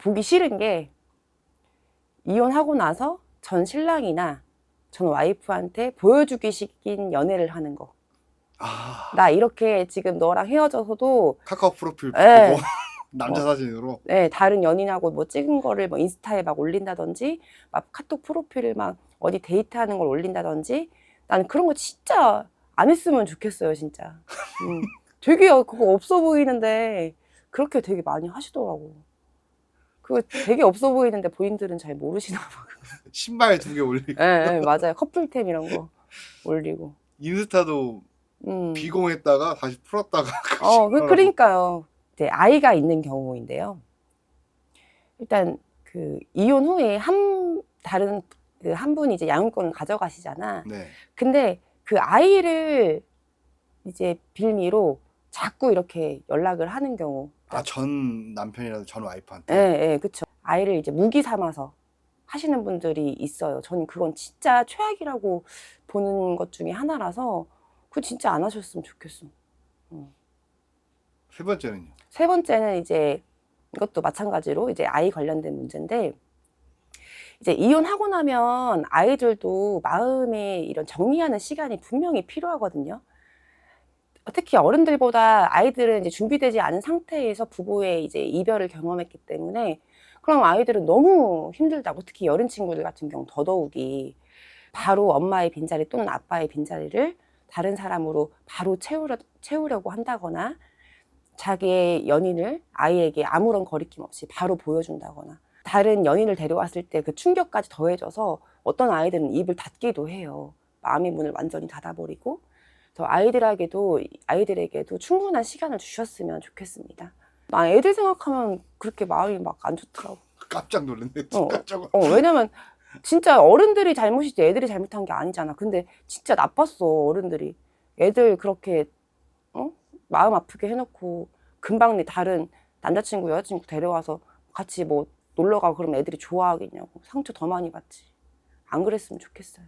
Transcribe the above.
보기 싫은 게 이혼하고 나서 전 신랑이나 전 와이프한테 보여주기 식인 연애를 하는 거. 아 나 이렇게 지금 너랑 헤어져서도 카카오 프로필 네. 보고 남자 사진으로 네, 다른 연인하고 뭐 찍은 거를 뭐 인스타에 막 올린다든지 막 카톡 프로필을 막 어디 데이트하는 걸 올린다든지 나는 그런 거 진짜 안 했으면 좋겠어요, 진짜. 음, 되게 그거 없어 보이는데 그렇게 되게 많이 하시더라고. 그거 되게 없어 보이는데 본인들은 잘 모르시나 봐. 신발 두 개 올리고 예, 예, 맞아요. 커플템 이런 거 올리고. 인스타도 음. 비공했다가 다시 풀었다가 어, 그, 그러니까요. 이제 아이가 있는 경우인데요. 일단 그 이혼 후에 한 다른 그 한 분이 이제 양육권을 가져가시잖아. 네. 근데 그 아이를 이제 빌미로 자꾸 이렇게 연락을 하는 경우. 아 전 남편이라도 전 와이프한테 예, 예, 그쵸. 아이를 이제 무기 삼아서 하시는 분들이 있어요. 저는 그건 진짜 최악이라고 보는 것 중에 하나라서 그거 진짜 안 하셨으면 좋겠어. 세 번째는요. 세 번째는 이제 이것도 마찬가지로 이제 아이 관련된 문제인데 이제 이혼하고 나면 아이들도 마음에 이런 정리하는 시간이 분명히 필요하거든요. 특히 어른들보다 아이들은 이제 준비되지 않은 상태에서 부부의 이제 이별을 경험했기 때문에 그럼 아이들은 너무 힘들다고 특히 여린 친구들 같은 경우 더더욱이 바로 엄마의 빈자리 또는 아빠의 빈자리를 다른 사람으로 바로 채우려, 채우려고 한다거나 자기의 연인을 아이에게 아무런 거리낌 없이 바로 보여준다거나 다른 연인을 데려왔을 때 그 충격까지 더해져서 어떤 아이들은 입을 닫기도 해요. 마음의 문을 완전히 닫아버리고 저 아이들에게도 아이들에게도 충분한 시간을 주셨으면 좋겠습니다. 나 애들 생각하면 그렇게 마음이 막 안 좋더라고. 깜짝 놀랐네. 어. 깜짝. 어, 왜냐면 진짜 어른들이 잘못이지 애들이 잘못한 게 아니잖아. 근데 진짜 나빴어, 어른들이. 애들 그렇게, 어? 마음 아프게 해놓고 금방 내 다른 남자친구, 여자친구 데려와서 같이 뭐 놀러 가고 그러면 애들이 좋아하겠냐고. 상처 더 많이 받지. 안 그랬으면 좋겠어요.